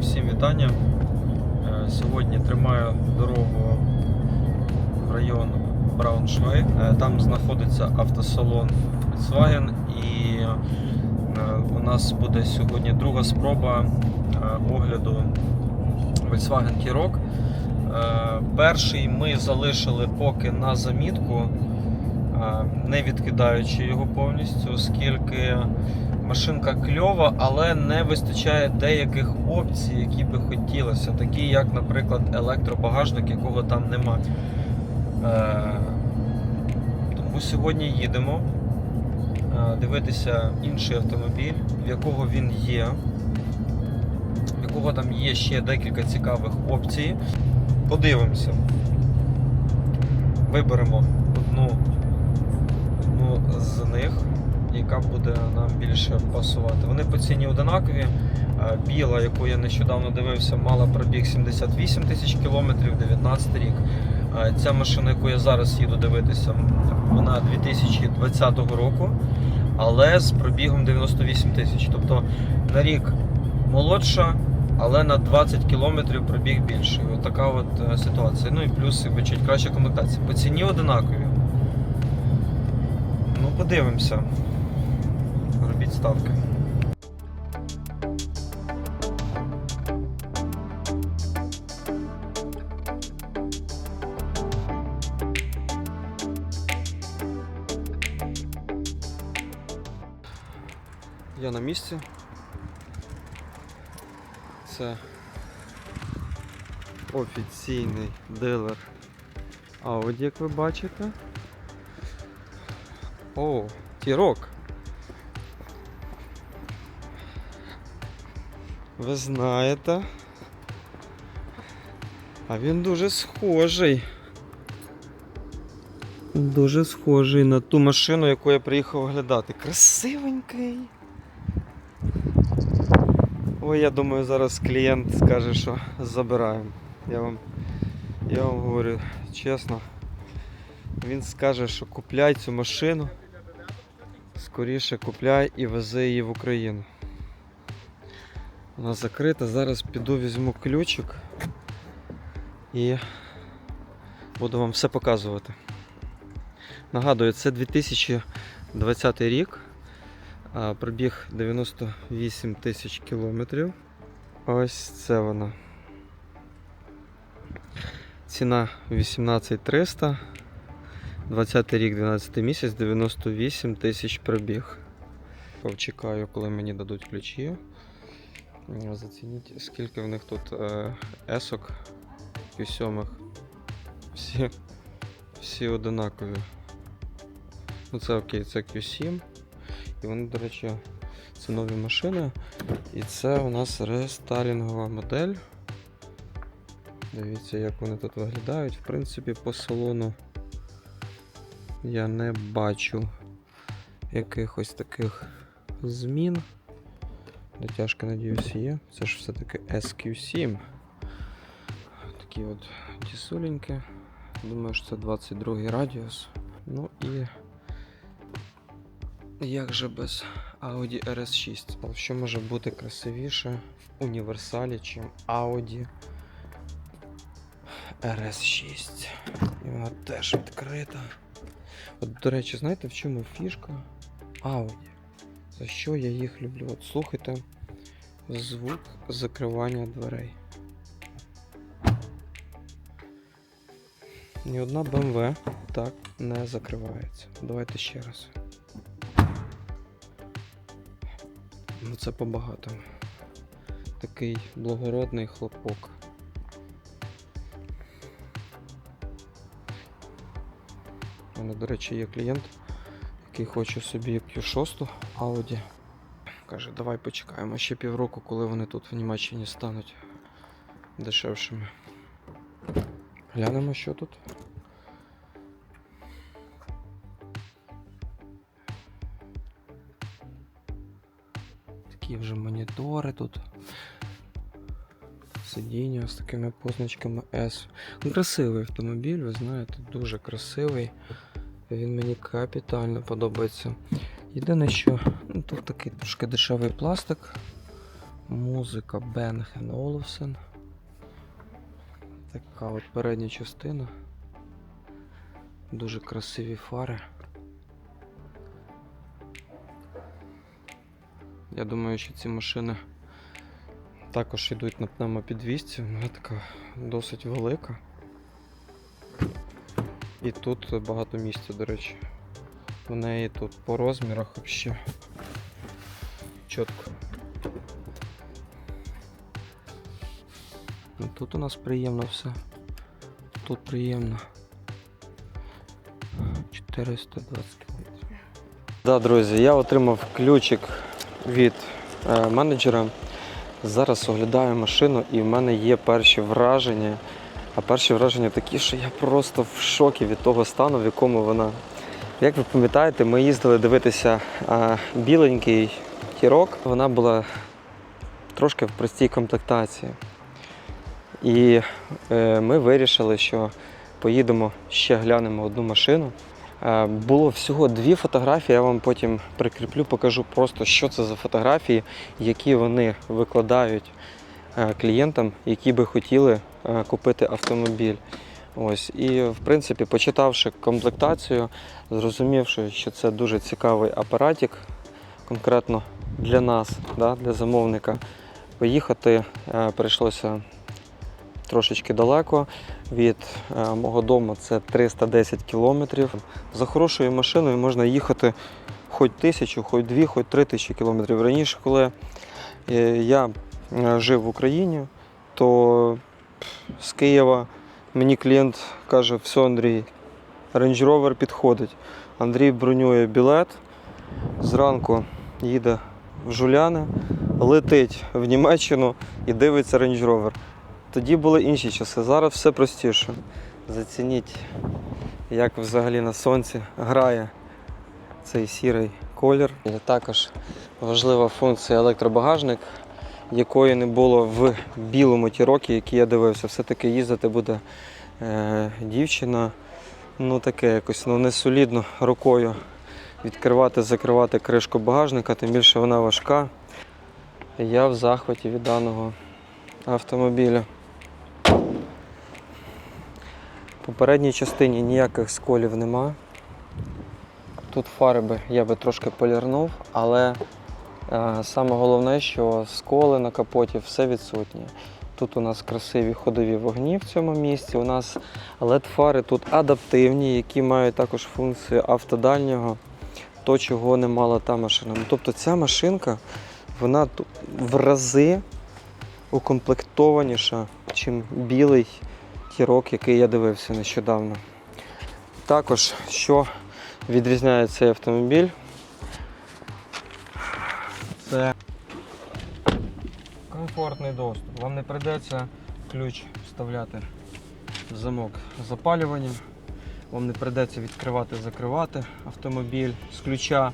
Всім вітання. Е, Сьогодні тримаю дорогу в район Брауншвейг. Е, Там знаходиться автосалон Volkswagen і е, у нас буде сьогодні друга спроба огляду Volkswagen. Е, Перший ми залишили поки на замітку, не відкидаючи його повністю, оскільки машинка кльова, але не вистачає деяких опцій, які би хотілося, такі як, наприклад, електробагажник, якого там нема. Е, Тому сьогодні їдемо е, дивитися інший автомобіль, в якого він є, в якого там є ще декілька цікавих опцій. Подивимося. Виберемо одну, одну з них яка буде нам більше пасувати. Вони по ціні одинакові. Е, Біла, яку я нещодавно дивився, мала пробіг 78 тисяч кілометрів, 19 рік. Е, Ця машина, яку я зараз їду дивитися, вона 2020 року, але з пробігом 98 тисяч. Тобто на рік молодша, але на 20 кілометрів пробіг більший. От така от е, ситуація. Ну і плюс якби, краща комплектація. По ціні одинакові. Ну, подивимося. Робіть. Я на місці. Це офіційний дилер Audi, як ви бачите. О, тірок. Ви знаєте. А він дуже схожий. Дуже схожий на ту машину, яку я приїхав оглядати. Красивенький. Ой, я думаю, зараз клієнт скаже, що забираємо. Я вам, я вам говорю чесно. Він скаже, що купляй цю машину. Скоріше купляй і вези її в Україну. Вона закрита. Зараз піду візьму ключик і буду вам все показувати. Нагадую, це 2020 рік. Пробіг 98 тисяч кілометрів. Ось це вона. Ціна 18300. 20 рік, 12 місяць, 98 тисяч пробіг. Чекаю, коли мені дадуть ключі. Зацініть, скільки в них тут е, есок Q7. Всі, всі одинакові. Ну це окей, це Q7. І вони, до речі, це нові машини. І це у нас рестайлінгова модель. Дивіться, як вони тут виглядають. В принципі, по салону я не бачу якихось таких змін. Дотяжка, надіюсь, є. Це ж все-таки SQ7. Такі от дісуленькі. Думаю, що це 22 радіус. Ну і як же без Audi RS6? Але Що може бути красивіше в універсалі, чим Audi RS6? І вона теж відкрита. От, до речі, знаєте, в чому фішка Audi? За що я їх люблю? От слухайте звук закривання дверей. Ні одна BMW так не закривається. Давайте ще раз. Ну це побагато. Такий благородний хлопок. У мене, до речі, є клієнт, який хоче собі Q6 Audi. Каже, давай почекаємо ще півроку, коли вони тут в Німеччині стануть дешевшими. Глянемо, що тут. Такі вже монітори тут. Сидіння з такими позначками S. Красивий автомобіль, ви знаєте, дуже красивий. Він мені капітально подобається. Єдине, що ну, тут такий трошки дешевий пластик. Музика Бенхен Олufsen. Така от передня частина. Дуже красиві фари. Я думаю, що ці машини також йдуть на пневмопідвісці. Вона така досить велика. І тут багато місця, до речі. У неї тут по розмірах взагалі чітко. Ну, Тут у нас приємно все. Тут приємно. 420 км. Да, друзі, я отримав ключик від е, менеджера. Зараз оглядаю машину і в мене є перші враження. А перші враження такі, що я просто в шокі від того стану, в якому вона. Як ви пам'ятаєте, ми їздили дивитися а, біленький тірок. Вона була трошки в простій комплектації. І е, ми вирішили, що поїдемо ще глянемо одну машину. Е, було всього дві фотографії, я вам потім прикріплю, покажу просто, що це за фотографії, які вони викладають е, клієнтам, які би хотіли купити автомобіль. Ось. І, в принципі, почитавши комплектацію, зрозумівши, що це дуже цікавий апаратик, конкретно для нас, да, для замовника, поїхати е, прийшлося трошечки далеко. Від е, мого дому це 310 кілометрів. За хорошою машиною можна їхати хоч тисячу, хоч дві, хоч три тисячі кілометрів. Раніше, коли е, я е, жив в Україні, то з Києва мені клієнт каже, все, Андрій, Range Rover підходить. Андрій бронює білет, зранку їде в Жуляни, летить в Німеччину і дивиться Range Rover. Тоді були інші часи, зараз все простіше. Зацініть, як взагалі на сонці грає цей сірий колір. І також важлива функція електробагажник, якої не було в білому тірокі, який я дивився. Все-таки їздити буде е, дівчина. Ну таке якось ну, не солідно рукою відкривати, закривати кришку багажника, тим більше вона важка. Я в захваті від даного автомобіля. По передній частині ніяких сколів нема. Тут фари би я би трошки полірнув, але саме головне, що сколи на капоті все відсутні. Тут у нас красиві ходові вогні в цьому місці. У нас LED-фари тут адаптивні, які мають також функцію автодальнього, то чого не мала та машина. Ну, Тобто ця машинка вона в рази укомплектованіша, чим білий тірок, який я дивився нещодавно. Також, що відрізняє цей автомобіль, це комфортний доступ. Вам не прийдеться ключ вставляти в замок запалювання. Вам не прийдеться відкривати, закривати автомобіль з ключа.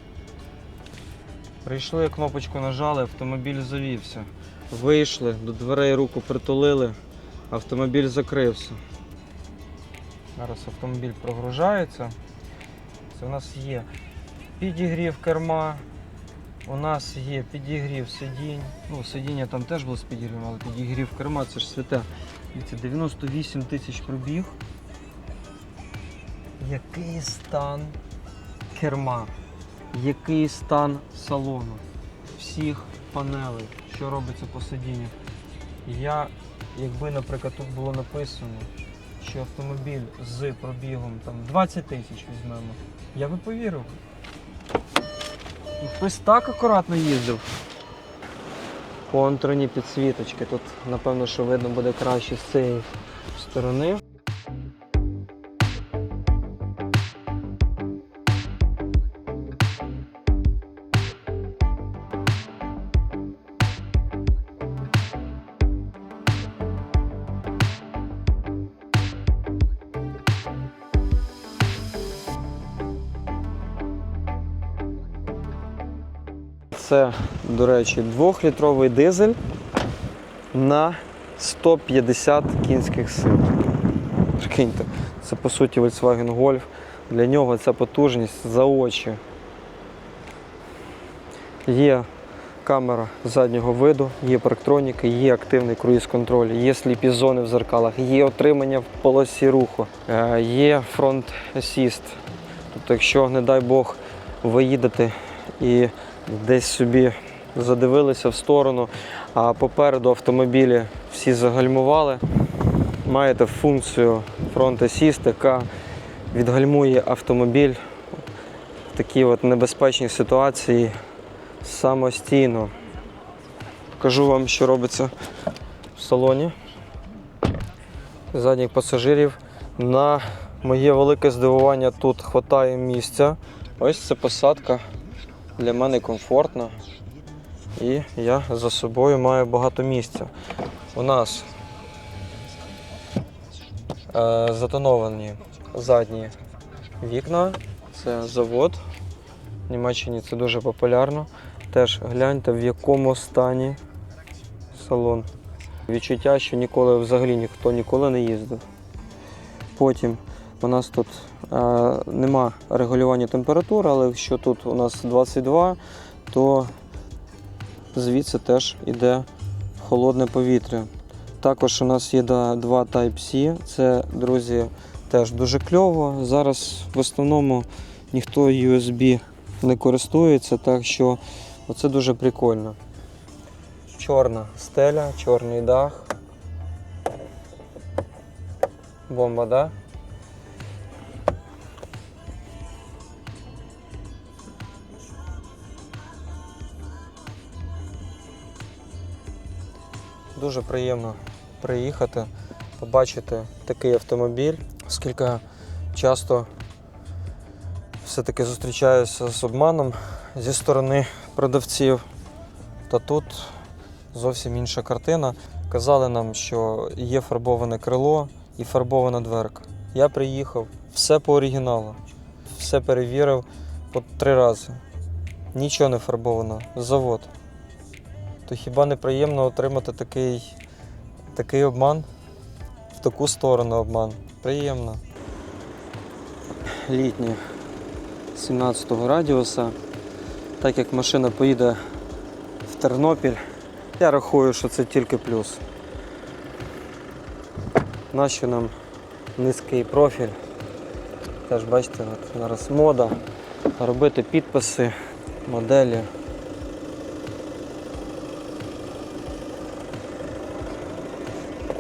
Прийшли, кнопочку нажали, автомобіль завівся. Вийшли, до дверей руку притулили, автомобіль закрився. Зараз автомобіль прогружається. Це у нас є підігрів керма, у нас є підігрів сидінь. Ну, сидіння там теж було з підігрівом, але підігрів керма це ж святе. Дивіться, 98 тисяч пробіг. Який стан керма? Який стан салону? Всіх панелей, що робиться по сидінню. Я, якби, наприклад, тут було написано, що автомобіль з пробігом там 20 тисяч візьмемо, я би повірив. Хтось так акуратно їздив. Контурні підсвіточки. Тут, напевно, що видно буде краще з цієї сторони. Це, до речі, 2-літровий дизель на 150 кінських сил. Прикиньте, це по суті Volkswagen Golf. Для нього ця потужність за очі. Є камера заднього виду, є парктроніки, є активний круїз-контроль, є сліпі зони в зеркалах, є отримання в полосі руху, е, є фронт асіст. Тобто, якщо, не дай Бог, ви їдете і десь собі задивилися в сторону, а попереду автомобілі всі загальмували, маєте функцію фронт асіст, яка відгальмує автомобіль в такій от небезпечній ситуації самостійно. Покажу вам, що робиться в салоні задніх пасажирів. На моє велике здивування тут вистачає місця. Ось це посадка. Для мене комфортна. І я за собою маю багато місця. У нас е, затоновані задні вікна. Це завод. В Німеччині це дуже популярно. Теж гляньте, в якому стані салон. Відчуття, що ніколи взагалі ніхто ніколи не їздив. Потім у нас тут е, нема регулювання температури, але якщо тут у нас 22, то звідси теж йде холодне повітря. Також у нас є два Type-C. Це, друзі, теж дуже кльово. Зараз в основному ніхто USB не користується, так що оце дуже прикольно. Чорна стеля, чорний дах. Бомба, да? Дуже приємно приїхати, побачити такий автомобіль, оскільки часто все-таки зустрічаюся з обманом зі сторони продавців. Та тут зовсім інша картина. Казали нам, що є фарбоване крило і фарбована дверка. Я приїхав, все по оригіналу, все перевірив по три рази. Нічого не фарбовано, завод. То хіба не приємно отримати такий, такий обман? В таку сторону обман. Приємно. Літнє 17-го радіуса. Так як машина поїде в Тернопіль, я рахую, що це тільки плюс. Нащо нам низький профіль? Теж бачите, зараз мода. Робити підписи, моделі.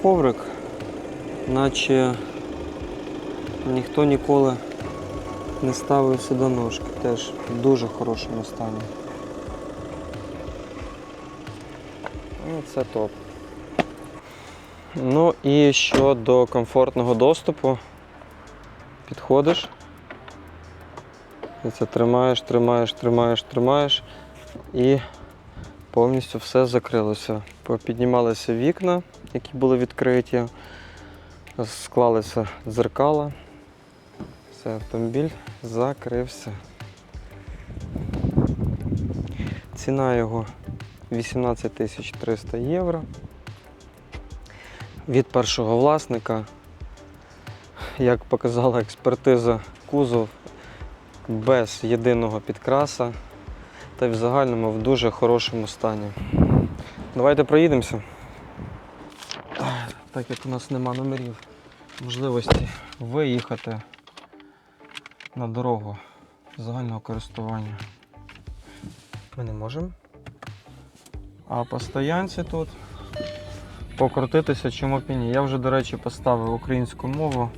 Коврик, наче ніхто ніколи не ставив сюди ножки. Теж в дуже хорошому стані. Ну, це топ. Ну і щодо комфортного доступу, підходиш. І це тримаєш, тримаєш, тримаєш, тримаєш і повністю все закрилося. Піднімалися вікна, які були відкриті, склалися дзеркала. Все, автомобіль закрився. Ціна його 18 300 євро. Від першого власника, як показала експертиза, кузов без єдиного підкраса та й в загальному в дуже хорошому стані. Давайте проїдемося. Так як у нас нема номерів, можливості виїхати на дорогу загального користування. Ми не можемо. А по стоянці тут покрутитися чому б. Я вже, до речі, поставив українську мову.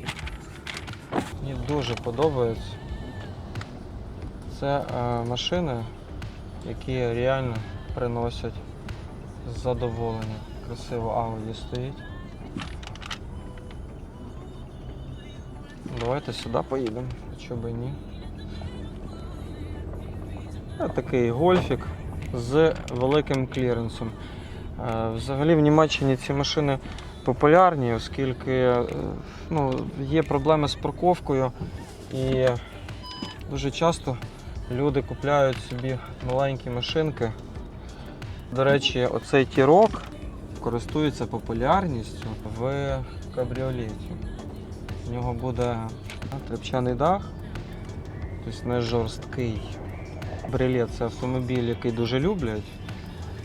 Мені дуже подобається. Це е, машини, які реально приносять задоволення. Красиво Audi стоїть. Давайте сюди поїдемо, чого б і ні. Це такий гольфік з великим кліренсом. Е, Взагалі в Німеччині ці машини популярні, оскільки е, ну, є проблеми з парковкою і дуже часто люди купляють собі маленькі машинки. До речі, оцей тірок користується популярністю в кабріолеті. У нього буде трепчаний дах, тобто не жорсткий. Брилет це автомобіль, який дуже люблять.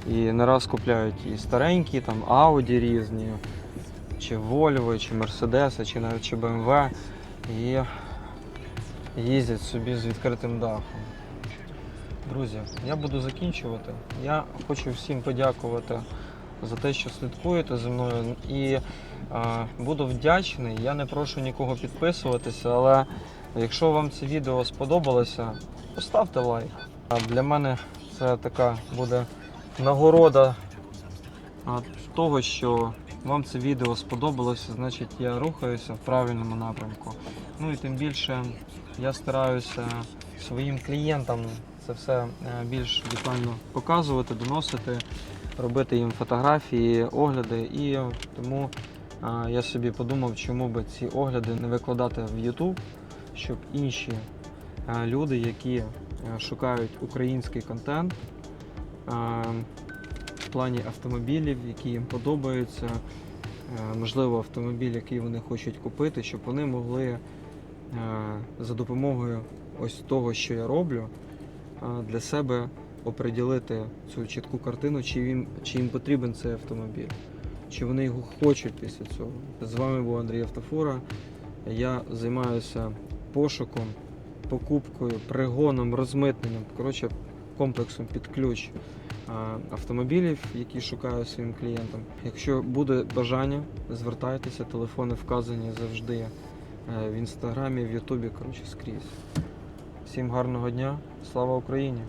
І не раз купляють і старенькі, там Audi різні, чи Volvo, чи Mercedes, чи навіть чи BMW. І їздять собі з відкритим дахом. Друзі, я буду закінчувати. Я хочу всім подякувати за те, що слідкуєте за мною. І е, буду вдячний. Я не прошу нікого підписуватися, але якщо вам це відео сподобалося, поставте лайк. Для мене це така буде нагорода того, що вам це відео сподобалося, значить я рухаюся в правильному напрямку. Ну і тим більше я стараюся своїм клієнтам це все е, більш детально показувати, доносити, робити їм фотографії, огляди. І тому е, я собі подумав, чому би ці огляди не викладати в YouTube, щоб інші е, люди, які шукають український контент в плані автомобілів, які їм подобаються, можливо, автомобіль, який вони хочуть купити, щоб вони могли за допомогою ось того, що я роблю, е, для себе оприділити цю чітку картину, чи їм, чи їм потрібен цей автомобіль, чи вони його хочуть після цього. З вами був Андрій Автофура. Я займаюся пошуком, покупкою, пригоном, розмитненням, коротше, комплексом під ключ е, автомобілів, які шукаю своїм клієнтам. Якщо буде бажання, звертайтеся, телефони вказані завжди е, в інстаграмі, в Ютубі, коротше, скрізь. Всім гарного дня, слава Україні!